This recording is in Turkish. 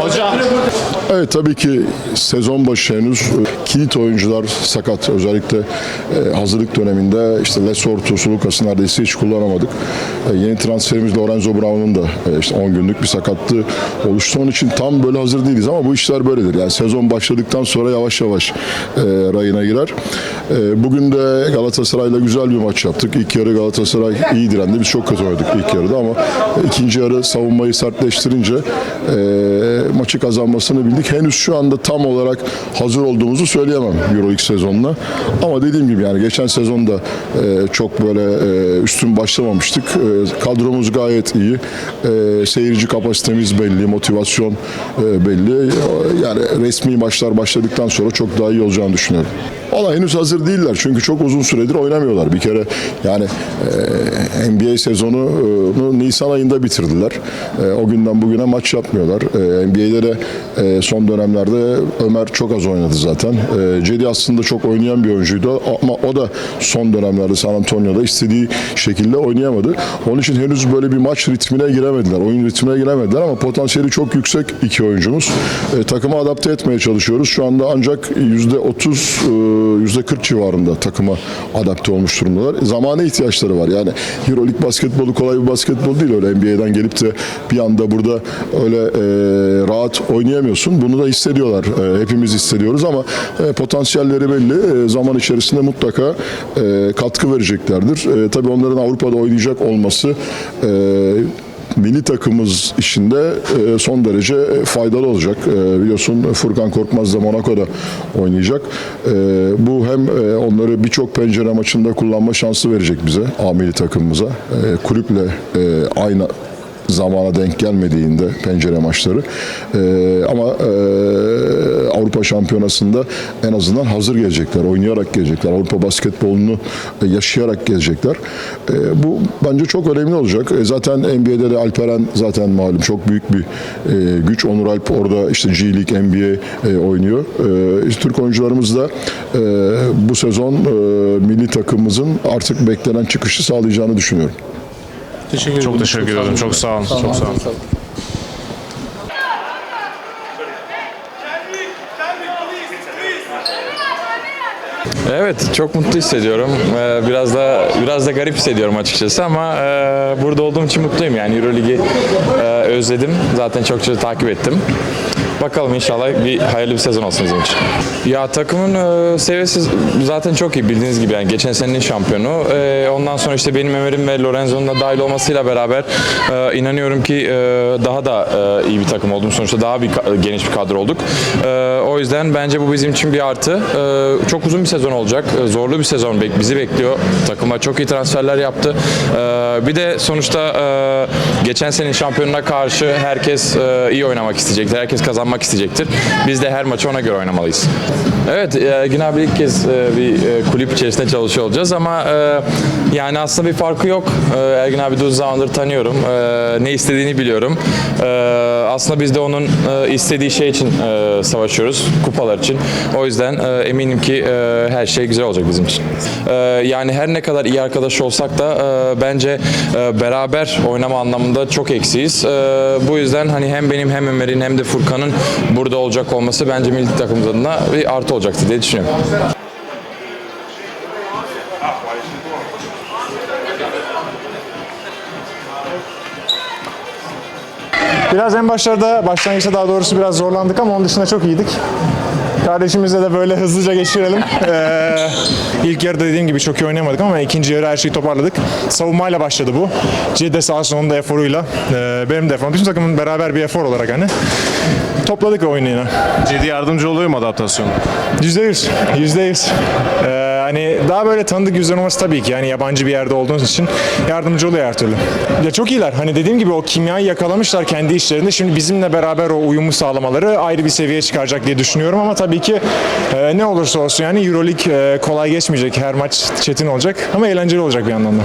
Hocam. Evet tabii ki sezon başı henüz e, kilit oyuncular sakat. Özellikle e, hazırlık döneminde işte Lesortu, Sulukas'ı neredeyse hiç kullanamadık. E, yeni transferimiz Lorenzo Brown'un da işte 10 günlük bir sakatlığı oluştu. Onun için tam böyle hazır değiliz ama bu işler böyledir. Yani sezon başladıktan sonra yavaş yavaş rayına girer. Bugün de Galatasaray'la güzel bir maç yaptık. İlk yarı Galatasaray iyi direndi. Biz çok kötü oynadık ilk yarıda ama ikinci yarı savunmayı sertleştirince maçı kazanmasını bildik. Henüz şu anda tam olarak hazır olduğumuzu söyleyemem Euroleague sezonuna. Ama dediğim gibi yani geçen sezonda e, çok böyle e, üstün başlamamıştık. E, kadromuz gayet iyi. E, seyirci kapasitemiz belli, motivasyon e, belli. Yani resmi maçlar başladıktan sonra çok daha iyi olacağını düşünüyorum. Valla henüz hazır değiller çünkü çok uzun süredir oynamıyorlar. Bir kere yani e, NBA sezonunu Nisan ayında bitirdiler. E, o günden bugüne maç yapmıyorlar. E, NBA'de de e, son dönemlerde Ömer çok az oynadı zaten. E, Cedi aslında çok oynayan bir oyuncuydu ama o da son dönemlerde San Antonio'da istediği şekilde oynayamadı. Onun için henüz böyle bir maç ritmine giremediler. Oyun ritmine giremediler ama potansiyeli çok yüksek iki oyuncumuz. E, takıma adapte etmeye çalışıyoruz. Şu anda ancak %30 e, %40 civarında takıma adapte olmuş durumdalar. Zamana ihtiyaçları var. Yani Euroleague basketbolu kolay bir basketbol değil. Öyle NBA'den gelip de bir anda burada öyle e, rahat oynayamıyorsun. Bunu da hissediyorlar. E, hepimiz hissediyoruz ama e, potansiyelleri belli. Zaman içerisinde mutlaka katkı vereceklerdir. Tabii onların Avrupa'da oynayacak olması milli takımımız işinde e, son derece faydalı olacak. E, Biliyorsun Furkan Korkmaz da Monaco'da oynayacak. E, Bu hem onları birçok pencere maçında kullanma şansı verecek bize, A milli takımımıza. Kulüple aynı zamana denk gelmediğinde pencere maçları. Ama Avrupa Şampiyonası'nda en azından hazır gelecekler, oynayarak gelecekler. Avrupa basketbolunu e, yaşayarak gelecekler. E, bu bence çok önemli olacak. E, zaten NBA'de de Alperen zaten malum çok büyük bir güç. Onur Alp orada işte G League, NBA oynuyor. Türk oyuncularımız da bu sezon milli takımımızın artık beklenen çıkışı sağlayacağını düşünüyorum. Teşekkür ederim. Çok teşekkür ederim. Çok sağ olun. Çok sağ olun. Evet, çok mutlu hissediyorum. Ee, Biraz da biraz da garip hissediyorum açıkçası ama e, burada olduğum için mutluyum. Yani EuroLeague'i e, özledim. Zaten çokça takip ettim. Bakalım inşallah bir hayırlı bir sezon olsun bizim için. Ya takımın e, seviyesi zaten çok iyi bildiğiniz gibi yani geçen senenin şampiyonu. E, ondan sonra işte benim Ömer'im ve Lorenzo'nun da dahil olmasıyla beraber e, inanıyorum ki e, daha da e, iyi bir takım oldum. Sonuçta daha bir geniş bir kadro olduk. E, o yüzden bence bu bizim için bir artı. E, çok uzun bir sezon olacak. E, zorlu bir sezon bek- bizi bekliyor. Takıma çok iyi transferler yaptı. E, bir de sonuçta e, geçen senenin şampiyonuna karşı herkes e, iyi oynamak isteyecektir. Herkes kazanmak isteyecektir. Biz de her maçı ona göre oynamalıyız. Evet, e, Ergin abi ilk kez e, bir e, kulüp içerisinde çalışıyor olacağız ama e, yani aslında bir farkı yok. E, Ergin abi uzun zamandır tanıyorum. E, ne istediğini biliyorum. E, aslında biz de onun e, istediği şey için e, savaşıyoruz, kupalar için. O yüzden e, eminim ki e, her şey güzel olacak bizim için. E, yani her ne kadar iyi arkadaş olsak da e, bence e, beraber oynama anlamında çok eksiyiz. E, bu yüzden hani hem benim hem Ömer'in hem de Furkan'ın burada olacak olması bence milli takımımız adına bir artı olacaktır diye düşünüyorum. Biraz en başlarda, başlangıçta daha doğrusu biraz zorlandık ama onun dışında çok iyiydik. Kardeşimizle de böyle hızlıca geçirelim. Ee, ilk yarıda dediğim gibi çok iyi oynayamadık ama ikinci yarı her şeyi toparladık. Savunmayla başladı bu. Cide sağ onun da eforuyla. Ee, benim de eforum. Bütün takımın beraber bir efor olarak hani. Topladık oyunu yine. Ciddi yardımcı oluyor mu adaptasyona? Yüzde yüz. Yüzde yüz. Ee, hani daha böyle tanıdık yüzler olması tabii ki. Yani yabancı bir yerde olduğunuz için yardımcı oluyor her türlü. Ya çok iyiler. Hani dediğim gibi o kimyayı yakalamışlar kendi işlerinde. Şimdi bizimle beraber o uyumu sağlamaları ayrı bir seviyeye çıkaracak diye düşünüyorum ama tabii ki e, ne olursa olsun yani Euroleague e, kolay geçmeyecek. Her maç çetin olacak ama eğlenceli olacak bir yandan da.